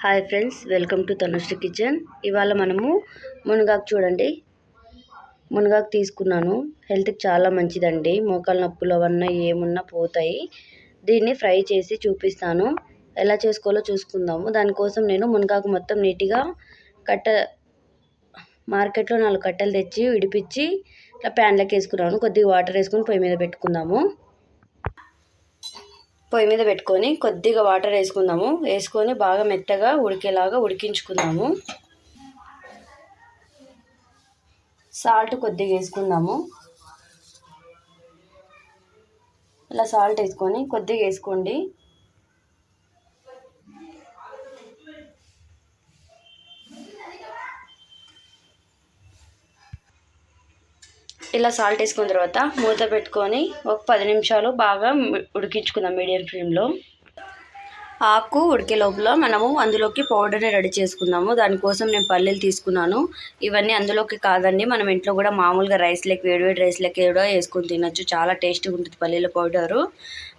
Hi friends welcome to Tanushree kitchen. ఇవాళ మనము మునగాకు చూడండి. మునగాకు తీసుకున్నాను. హెల్త్కి చాలా మంచిదండి. మోకాల నొప్పులు అవన్నీ ఏమున్నా పోతాయి. దీన్ని ఫ్రై చేసి చూపిస్తాను. ఎలా చేసుకోవాలో చూసుకుందాము. దానికోసం నేను మునగాకు మొత్తం నీట్గా కట్ట మార్కెట్లో నాలుగు కట్టలు తెచ్చి విడిపించి ఇట్లా ప్యాన్లోకి వేసుకున్నాను. కొద్దిగా వాటర్ వేసుకుని పొయ్యి మీద పెట్టుకుందాము. పొయ్యి మీద పెట్టుకొని కొద్దిగా వాటర్ వేసుకుందాము. వేసుకొని బాగా మెత్తగా ఉడికేలాగా ఉడికించుకుందాము. సాల్ట్ కొద్దిగా వేసుకుందాము. ఇలా సాల్ట్ వేసుకొని కొద్దిగా వేసుకోండి. ఇలా సాల్ట్ వేసుకున్న తర్వాత మూత పెట్టుకొని ఒక పది నిమిషాలు బాగా ఉడికించుకుందాం మీడియం ఫ్లేమ్లో. ఆకు ఉడికే లోపల మనము అందులోకి పౌడర్ని రెడీ చేసుకుందాము. దానికోసం నేను పల్లీలు తీసుకున్నాను. ఇవన్నీ అందులోకి కాదండి. మనం ఇంట్లో కూడా మామూలుగా రైస్ లెక్క వేడివేడి రైస్ లెక్క కూడా వేసుకొని తినొచ్చు. చాలా టేస్టీగా ఉంటుంది పల్లీల పౌడరు.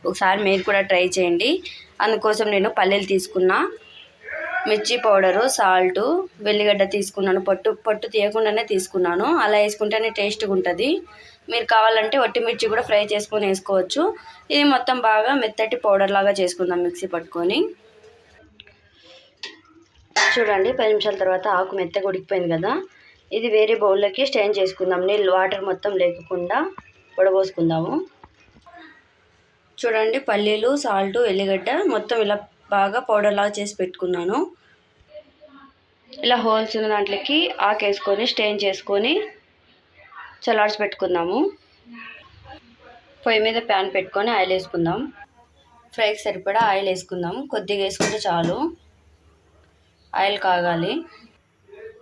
ఒకసారి మీరు కూడా ట్రై చేయండి. అందుకోసం నేను పల్లీలు తీసుకున్నా. మిర్చి పౌడరు సాల్టు వెల్లిగడ్డ తీసుకున్నాను. పట్టు పొట్టు తీయకుండానే తీసుకున్నాను. అలా వేసుకుంటేనే టేస్ట్గా ఉంటుంది. మీరు కావాలంటే వట్టి మిర్చి కూడా ఫ్రై చేసుకొని వేసుకోవచ్చు. ఇది మొత్తం బాగా మెత్తటి పౌడర్ లాగా చేసుకుందాం మిక్సీ పట్టుకొని. చూడండి పది నిమిషాల తర్వాత ఆకు మెత్తగా ఉడికిపోయింది కదా. ఇది వేరే బౌల్లోకి స్టైన్ చేసుకుందాం. నీళ్ళు వాటర్ మొత్తం లేకుండా పొడబోసుకుందాము. చూడండి పల్లీలు సాల్ట్ ఎల్లిగడ్డ మొత్తం ఇలా బాగా పౌడర్ చేసి పెట్టుకున్నాను. ఇలా హోల్స్ ఉన్న దాంట్లోకి ఆకేసుకొని స్టెయిన్ చేసుకొని చల్లార్చి పెట్టుకుందాము. పొయ్యి మీద ప్యాన్ పెట్టుకొని ఆయిల్ వేసుకుందాం. ఫ్రైకి సరిపడా ఆయిల్ వేసుకుందాం కొద్దిగా వేసుకుంటే చాలు. ఆయిల్ కాగాలి.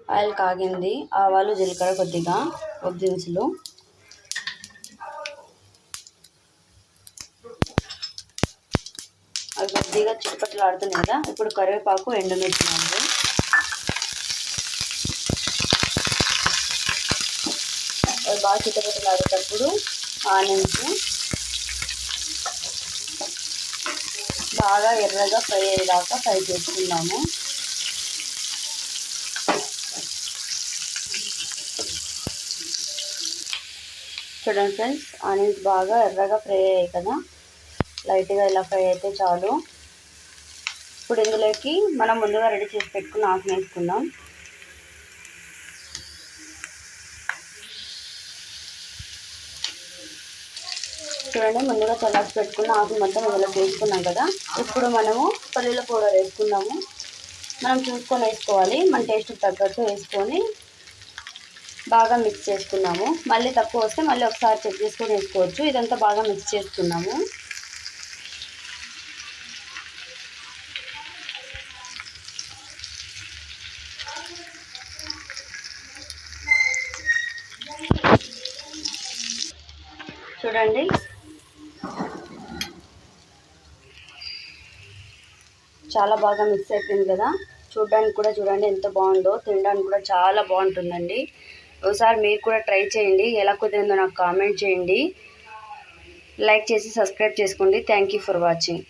ఆయిల్ కాగింది. ఆవాలు జీలకర్ర కొద్దిగా ఒక దినుసులు. కొద్దిగా చిటపట్లు ఆడుతున్నాయి కదా? ఇప్పుడు కరివేపాకు ఎండుమిర్చి నాలుగు. బాగా చిటపట్లు ఆడేటప్పుడు ఆనియన్స్ బాగా ఎర్రగా ఫ్రై అయ్యేదాకా ఫ్రై చేసుకుందాము. చూడండి ఫ్రెండ్స్ ఆనియన్స్ బాగా ఎర్రగా ఫ్రై అయ్యాయి కదా? లైట్గా ఇలా ఫ్రై అయితే చాలు. ఇప్పుడు ఇందులోకి మనం ముందుగా రెడీ చేసి పెట్టుకున్న ఆకు వేసుకుందాం. చూడండి ముందుగా చల్లార్చి పెట్టుకున్న ఆకు మొత్తం ఇందులో వేసుకున్నాం కదా. ఇప్పుడు మనము పల్లీల పౌడర్ వేసుకున్నాము మనం చూసుకొని వేసుకోవాలి. మన టేస్ట్ తగ్గట్టు వేసుకొని బాగా మిక్స్ చేసుకున్నాము. మళ్ళీ తక్కువ వస్తే మళ్ళీ ఒకసారి చెక్ చేసుకొని వేసుకోవచ్చు. ఇదంతా బాగా మిక్స్ చేసుకున్నాము. చూడండి. చాలా బాగా మిక్స్ అయిపోయింది కదా. చూడడానికి కూడా చూడండి ఎంత బాగుందో తినడానికి కూడా చాలా బాగుంటుందండి. ఒకసారి మీరు కూడా ట్రై చేయండి. ఎలా కుదిరిందో నాకు కామెంట్ చేయండి. లైక్ చేసి సబ్స్క్రైబ్ చేసుకోండి. Thank for watching